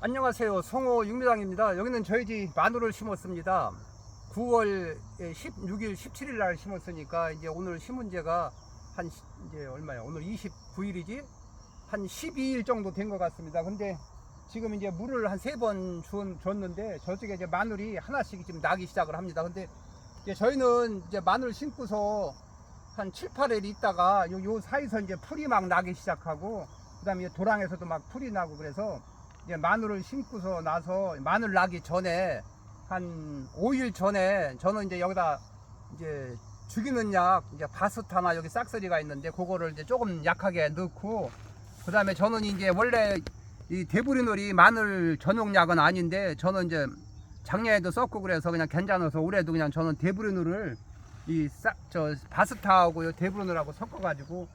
안녕하세요. 송호 육미당입니다. 여기는 저희 집 마늘을 심었습니다. 9월 16일, 17일 날 심었으니까 이제 오늘 심은 지가 한 시- 이제 얼마야? 오늘 29일이지? 한 12일 정도 된 것 같습니다. 근데 지금 이제 물을 한 세 번 줬는데 저쪽에 이제 마늘이 하나씩 지금 나기 시작을 합니다. 근데 이제 저희는 이제 마늘 심고서 한 7, 8일 있다가 요, 요 사이에서 이제 풀이 막 나기 시작하고 그 다음에 도랑에서도 막 풀이 나고 그래서 이제 마늘을 심고서 나서 마늘 나기 전에 한 5일 전에 저는 이제 여기다 이제 죽이는 약 이제 바스타나 여기 싹쓸이가 있는데 그거를 이제 조금 약하게 넣고 그 다음에 저는 이제 원래 이 대부리놀이 마늘 전용 약은 아닌데 저는 이제 작년에도 썼고 그래서 그냥 괜찮아서 올해도 그냥 저는 대부리놀을 이 싹 저 바스타하고 요 대부리놀하고 섞어가지고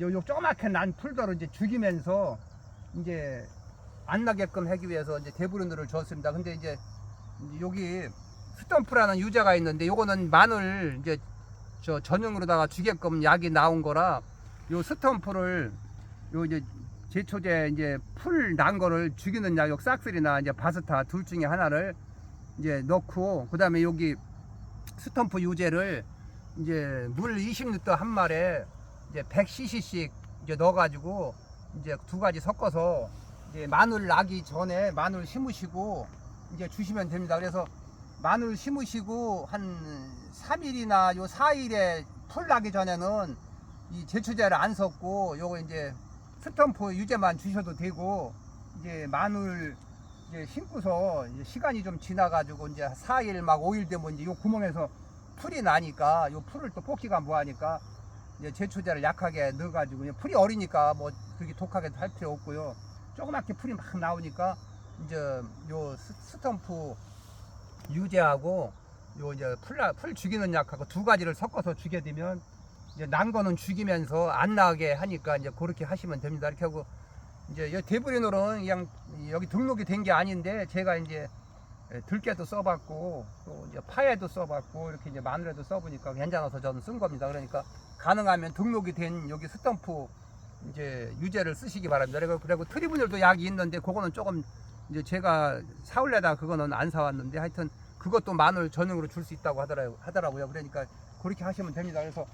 요, 요 조그맣게 난 풀더러 이제 죽이면서 이제 안 나게끔 하기 위해서 이제 대부른들을 줬습니다. 근데 이제 여기 스톰프라는 유자가 있는데 요거는 마늘 이제 저 전용으로다가 주게끔 약이 나온 거라 요 스톰프를 요 이제 제초제 이제 풀 난 거를 죽이는 약, 요 싹쓸이나 이제 바스타 둘 중에 하나를 이제 넣고 그다음에 여기 스톰프 유제를 이제 물 20리터 한 말에 이제 100cc씩 이제 넣어가지고 이제 두 가지 섞어서 이제 마늘 나기 전에 마늘 심으시고 이제 주시면 됩니다. 그래서 마늘 심으시고 한 3일이나 요 4일에 풀 나기 전에는 이 제초제를 안 섞고 요거 이제 스탬프 유제만 주셔도 되고 이제 마늘 이제 심고서 이제 시간이 좀 지나가지고 이제 4일 막 5일 되면 이제 요 구멍에서 풀이 나니까 요 풀을 또 뽑기가 뭐하니까 이제 제초제를 약하게 넣어가지고 풀이 어리니까 뭐 그렇게 독하게 할 필요 없고요. 조그맣게 풀이 막 나오니까 이제 요 스- 스탬프 유제하고 요 이제 풀, 풀 죽이는 약하고 두 가지를 섞어서 죽여 되면 이제 난 거는 죽이면서 안 나게 하니까 이제 그렇게 하시면 됩니다. 이렇게 하고 이제 이 대부리노는 그냥 여기 등록이 된 게 아닌데 제가 이제 예, 들깨도 써봤고 또 이제 파에도 써봤고 이렇게 이제 마늘에도 써보니까 괜찮아서 저는 쓴 겁니다. 그러니까 가능하면 등록이 된 여기 스탬프 이제 유제를 쓰시기 바랍니다. 그리고 그리고 트리브놀도 약이 있는데 그거는 조금 이제 제가 사올래다 그거는 안 사왔는데 하여튼 그것도 마늘 전용으로 줄 수 있다고 하더라, 하더라고요. 그러니까 그렇게 하시면 됩니다. 그래서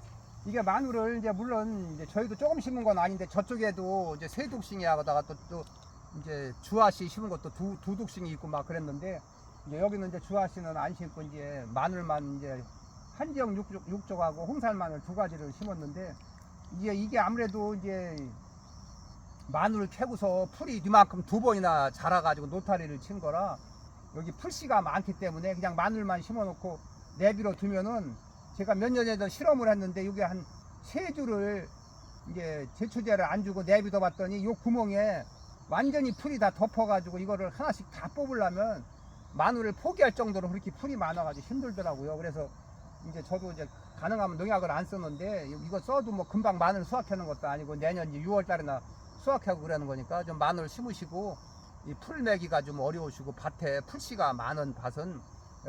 이게 마늘을 이제 물론 이제 저희도 조금 심은 건 아닌데 저쪽에도 이제 세 독싱이하다가 또, 또 이제 주아씨 심은 것도 두, 두 독싱이 있고 막 그랬는데 이제 여기는 이제 주아씨는 안 심고 이제 마늘만 이제 한지역 육족, 육족하고 홍살 마늘 두 가지를 심었는데 이게 이게 아무래도 이제 마늘을 캐고서 풀이 이만큼 두 번이나 자라가지고 노타리를 친 거라 여기 풀씨가 많기 때문에 그냥 마늘만 심어놓고 내비로 두면은 제가 몇 년 전에 실험을 했는데 여기 한 세 줄을 이제 제초제를 안 주고 내비둬 봤더니 요 구멍에 완전히 풀이 다 덮어가지고 이거를 하나씩 다 뽑으려면 마늘을 포기할 정도로 그렇게 풀이 많아가지고 힘들더라고요. 그래서 이제 저도 이제 가능하면 농약을 안 쓰는데 이거 써도 뭐 금방 마늘 수확하는 것도 아니고 내년 6월 달에나 수확하고 그러는 거니까 좀 마늘 심으시고 이 풀 매기가 좀 어려우시고 밭에 풀씨가 많은 밭은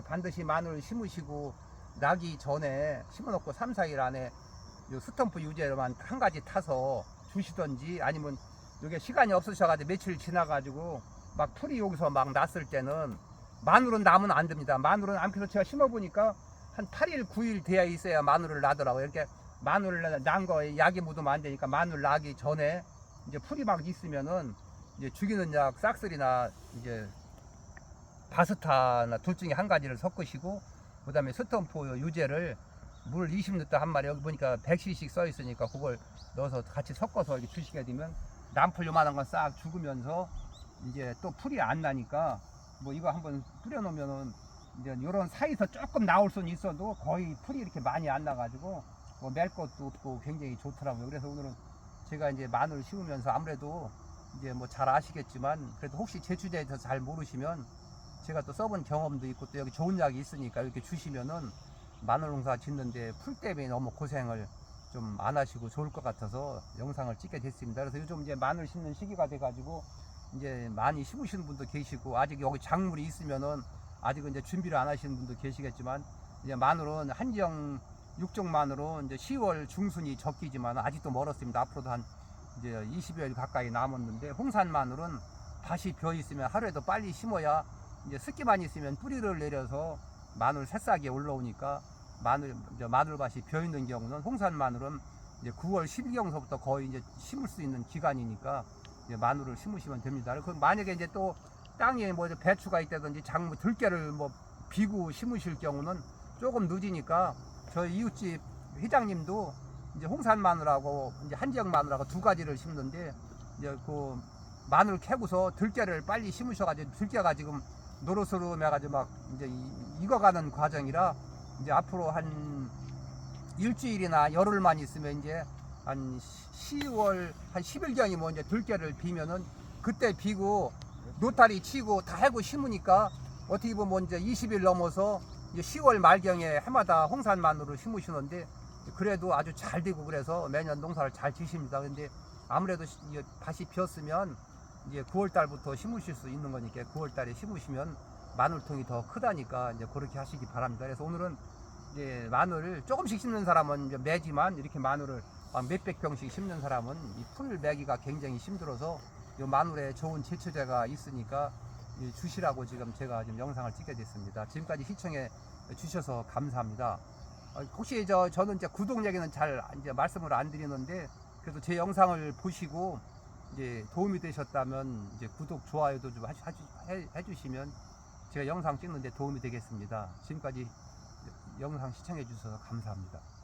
반드시 마늘 심으시고 나기 전에 심어놓고 3, 4일 안에 요 스탬프 유제로만 한 가지 타서 주시던지 아니면 이게 시간이 없으셔가지고 며칠 지나가지고 막 풀이 여기서 막 났을 때는 마늘은 나면 안 됩니다. 마늘은 제가 심어보니까 한 8일, 9일 돼야 있어야 마늘을 나더라고요. 이렇게 마늘을 난 거에 약이 묻으면 안 되니까 마늘 나기 전에 이제 풀이 막 있으면은 이제 죽이는 약 싹쓸이나 이제 바스타나 둘 중에 한 가지를 섞으시고 그다음에 스톰프 유제를 물 20리터 한 마리 여기 보니까 100cc씩 써 있으니까 그걸 넣어서 같이 섞어서 이렇게 주시게 되면 남풀 요만한 건 싹 죽으면서 이제 또 풀이 안 나니까 뭐 이거 한번 뿌려 놓으면은 이제 요런 사이에서 조금 나올 수는 있어도 거의 풀이 이렇게 많이 안 나가지고 뭐 멜 것도 없고 굉장히 좋더라고요. 그래서 오늘은 제가 이제 마늘 심으면서 아무래도 이제 뭐 잘 아시겠지만 그래도 혹시 제주제에 대해서 잘 모르시면 제가 또 써본 경험도 있고 또 여기 좋은 약이 있으니까 이렇게 주시면은 마늘 농사 짓는데 풀 때문에 너무 고생을 좀 안 하시고 좋을 것 같아서 영상을 찍게 됐습니다. 그래서 요즘 이제 마늘 심는 시기가 돼가지고 이제 많이 심으시는 분도 계시고 아직 여기 작물이 있으면은 아직은 이제 준비를 안 하시는 분도 계시겠지만 이제 마늘은 한정 육종 마늘은 이제 10월 중순이 적기지만 아직도 멀었습니다. 앞으로도 한 이제 20여일 가까이 남았는데 홍산 마늘은 밭이 비어 있으면 하루에도 빨리 심어야 이제 습기만 있으면 뿌리를 내려서 마늘 새싹이 올라오니까 마늘 이제 마늘밭이 비어 있는 경우는 홍산 마늘은 이제 9월 10일경서부터 거의 이제 심을 수 있는 기간이니까 이제 마늘을 심으시면 됩니다. 그 만약에 이제 또 땅에 뭐 배추가 있다든지 작물 들깨를 뭐 비고 심으실 경우는 조금 늦으니까 저희 이웃집 회장님도 이제 홍산 마늘하고 이제 한지역 마늘하고 두 가지를 심는데 이제 그 마늘 캐고서 들깨를 빨리 심으셔가지고 들깨가 지금 노릇노릇해가지고 막 이제 이- 익어가는 과정이라 이제 앞으로 한 일주일이나 열흘만 있으면 이제 한 10월 한 10일경이 뭐 이제 들깨를 비면은 그때 비고 노타리 치고 다 해고 심으니까 어떻게 보면 이제 20일 넘어서 이제 10월 말경에 해마다 홍산 마늘을 심으시는데 그래도 아주 잘 되고 그래서 매년 농사를 잘 지십니다. 근데 아무래도 시- 이 밭이 비었으면 이제 9월 달부터 심으실 수 있는 거니까 9월 달에 심으시면 마늘통이 더 크다니까 이제 그렇게 하시기 바랍니다. 그래서 오늘은 이제 마늘 조금씩 심는 사람은 이제 매지만 이렇게 마늘을 한 몇백 병씩 심는 사람은 이 풀 매기가 굉장히 힘들어서 이 마늘에 좋은 제초제가 있으니까 이 주시라고 지금 제가 지금 영상을 찍게 됐습니다. 지금까지 시청해 주셔서 감사합니다. 어, 혹시 저 저는 이제 구독 얘기는 잘 이제 말씀을 안 드리는데 그래도 제 영상을 보시고 이제 도움이 되셨다면 이제 구독 좋아요도 좀 해주시면 제가 영상 찍는데 도움이 되겠습니다. 지금까지 영상 시청해 주셔서 감사합니다.